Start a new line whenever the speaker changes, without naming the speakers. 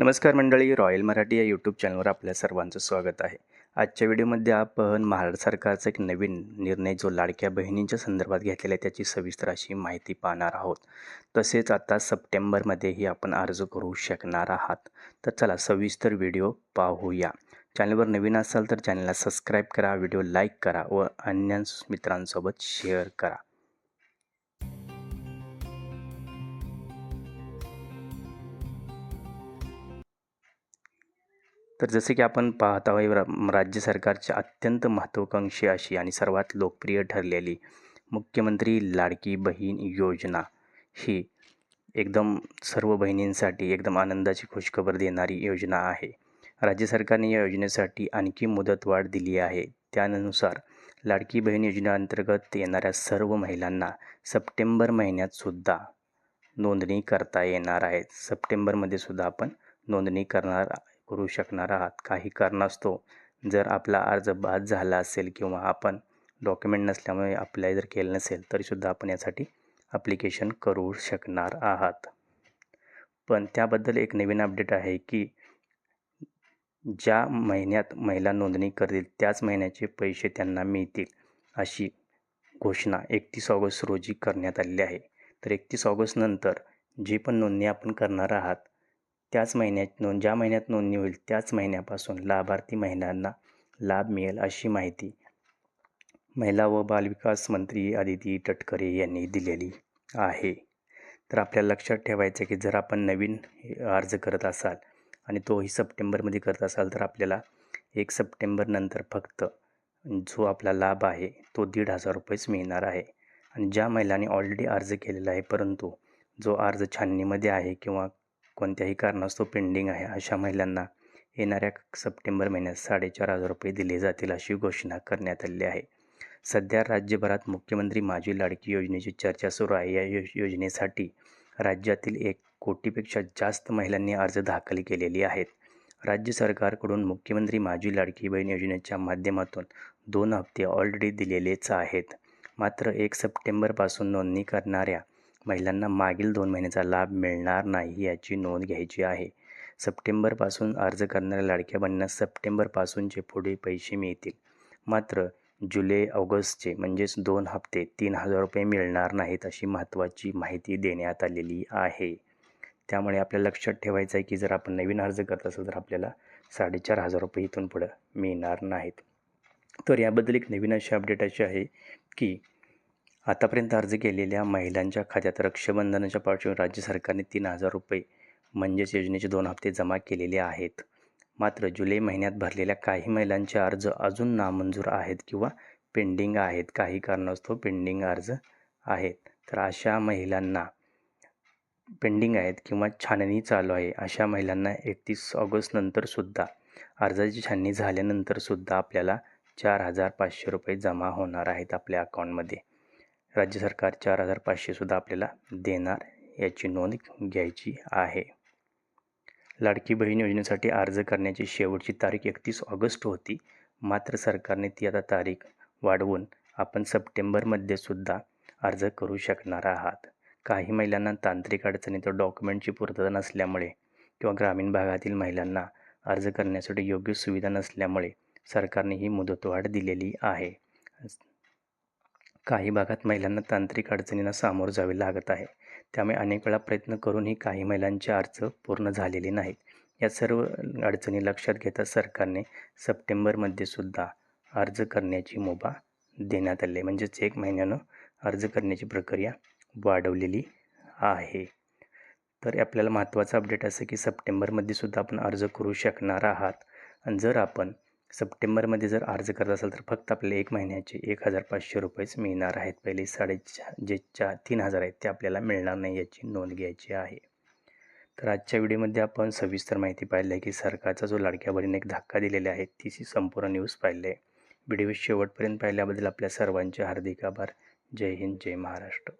नमस्कार मंडळी रॉयल मराठी या यूट्यूब चॅनलवर आपल्या सर्वांचं स्वागत आहे. आजच्या व्हिडिओमध्ये आपण महाराष्ट्र सरकारचा एक नवीन निर्णय जो लाडक्या बहिणींच्या संदर्भात घेतलेला आहे त्याची सविस्तर अशी माहिती पाहणार आहोत. तसेच आता सप्टेंबरमध्येही आपण अर्ज करू शकणार आहात. तर चला सविस्तर व्हिडिओ पाहूया. चॅनलवर नवीन असाल तर चॅनलला सबस्क्राईब करा व्हिडिओ लाईक करा व अन्य मित्रांसोबत शेअर करा. तर जसे की आपण पाहत आहोत रा- राज्य सरकारची अत्यंत महत्त्वाकांक्षी अशी आणि सर्वात लोकप्रिय ठरलेली मुख्यमंत्री लाडकी बहीण योजना. ही एकदम सर्व बहिणींसाठी एकदम आनंदाची खुशखबर देणारी योजना आहे. राज्य सरकारने या योजनेसाठी आणखी मुदतवाढ दिली आहे. त्यानुसार लाडकी बहीण योजनेअंतर्गत येणाऱ्या सर्व महिलांना सप्टेंबर महिन्यातसुद्धा नोंदणी करता येणार आहे. सप्टेंबरमध्ये सुद्धा आपण नोंदणी करणार करू शकणार आहात. काही कारणास्तव जर आपला अर्ज बाद झाला असेल किंवा आपण डॉक्युमेंट नसल्यामुळे अप्लाय जर केलं नसेल तरीसुद्धा आपण यासाठी ॲप्लिकेशन करू शकणार आहात. पण त्याबद्दल एक नवीन अपडेट आहे की ज्या महिन्यात महिला नोंदणी करतील त्याच महिन्याचे पैसे त्यांना मिळतील अशी घोषणा एकतीस ऑगस्ट रोजी करण्यात आलेली आहे. तर एकतीस ऑगस्टनंतर जी पण नोंदणी आपण करणार आहात त्याच महिन्यात नोंद ज्या महिन्यात नोंदणी होईल त्याच महिन्यापासून लाभार्थी महिलांना लाभ मिळेल अशी माहिती महिला व बालविकास मंत्री आदिती तटकरे यांनी दिलेली आहे. तर आपल्याला लक्षात ठेवायचं की जर आपण नवीन अर्ज करत असाल आणि तोही सप्टेंबरमध्ये करत असाल तर आपल्याला एक सप्टेंबरनंतर फक्त जो आपला लाभ आहे तो दीड हजार रुपयेच मिळणार आहे. आणि ज्या महिलांनी ऑलरेडी अर्ज केलेला आहे परंतु जो अर्ज छाननीमध्ये आहे किंवा कोणत्याही कारणास्तव पेंडिंग आहे अशा महिलांना येणाऱ्या सप्टेंबर महिन्यात साडेचार हजार रुपये दिले जातील अशी घोषणा करण्यात आली आहे. सध्या राज्यभरात मुख्यमंत्री माझी लाडकी योजनेची चर्चा सुरू आहे. या योजनेसाठी राज्यातील एक कोटीपेक्षा जास्त महिलांनी अर्ज दाखल केलेली आहेत. राज्य सरकारकडून मुख्यमंत्री माझी लाडकी बहीण योजनेच्या माध्यमातून दोन हप्ते ऑलरेडी दिलेलेच आहेत. मात्र एक सप्टेंबरपासून नोंदणी करणाऱ्या महिलांना मागील दोन महिन्याचा लाभ मिळणार नाही याची नोंद घ्यायची आहे. सप्टेंबरपासून अर्ज करणाऱ्या लाडक्या बहिणींना सप्टेंबरपासूनचे पुढे पैसे मिळतील. मात्र जुलै ऑगस्टचे म्हणजेच दोन हप्ते तीन हजार रुपये मिळणार नाहीत अशी महत्त्वाची माहिती देण्यात आलेली आहे. त्यामुळे आपल्याला लक्षात ठेवायचं आहे की जर आपण नवीन अर्ज करत असेल तर आपल्याला साडेचार हजार रुपये इथून पुढं मिळणार नाहीत. तर याबद्दल एक नवीन अशी अपडेट अशी आहे की आतापर्यंत अर्ज केलेल्या महिलांच्या खात्यात रक्षाबंधनाच्या पार्श्वभूमीवर राज्य सरकारने तीन हजार रुपये म्हणजेच योजनेचे दोन हप्ते जमा केलेले आहेत. मात्र जुलै महिन्यात भरलेल्या काही महिलांचे अर्ज अजून नामंजूर आहेत किंवा पेंडिंग आहेत. काही कारणास्तव पेंडिंग अर्ज आहेत. तर अशा महिलांना पेंडिंग आहेत किंवा छाननी चालू आहे अशा महिलांना एकतीस ऑगस्टनंतरसुद्धा अर्जाची छाननी झाल्यानंतरसुद्धा आपल्याला चार हजार पाचशे रुपये जमा होणार आहेत आपल्या अकाउंटमध्ये राज्य सरकार चार हजार पाचशेसुद्धा आपल्याला देणार याची नोंद घ्यायची आहे. लाडकी बहीण योजनेसाठी अर्ज करण्याची शेवटची तारीख एकतीस ऑगस्ट होती. मात्र सरकारने ती आता तारीख वाढवून आपण सप्टेंबरमध्ये सुद्धा अर्ज करू शकणार आहात. काही महिलांना तांत्रिक अडचणी तर डॉक्युमेंटची पूर्तता नसल्यामुळे किंवा ग्रामीण भागातील महिलांना अर्ज करण्यासाठी योग्य सुविधा नसल्यामुळे सरकारने ही मुदतवाढ दिलेली आहे. काही भागात महिलांना तांत्रिक अडचणींना सामोरं जावे लागत आहे. त्यामुळे अनेक वेळा प्रयत्न करूनही काही महिलांचे अर्ज पूर्ण झालेले नाहीत. या सर्व अडचणी लक्षात घेता सरकारने सप्टेंबरमध्ये सुद्धा अर्ज करण्याची मुभा देण्यात आली म्हणजेच एक महिन्यानं अर्ज करण्याची प्रक्रिया वाढवलेली आहे. तर आपल्याला महत्त्वाचं अपडेट असं की सप्टेंबरमध्ये सुद्धा आपण अर्ज करू शकणार आहात. आणि जर आपण सप्टेंबरमध्ये जर अर्ज करत असाल तर फक्त आपल्याला एक महिन्याचे एक हजार पाचशे रुपयेच मिळणार आहेत. पहिले साडेचा जे चा तीन हजार आहेत ते आपल्याला मिळणार नाही याची नोंद घ्यायची आहे. तर आजच्या व्हिडिओमध्ये आपण सविस्तर माहिती पाहिली आहे की सरकारचा जो लाडक्या बहिणीने एक धक्का दिलेला आहे तीची संपूर्ण न्यूज पाहिली आहे. व्हिडिओ शेवटपर्यंत पाहिल्याबद्दल आपल्या सर्वांचे हार्दिक आभार. जय हिंद जय महाराष्ट्र.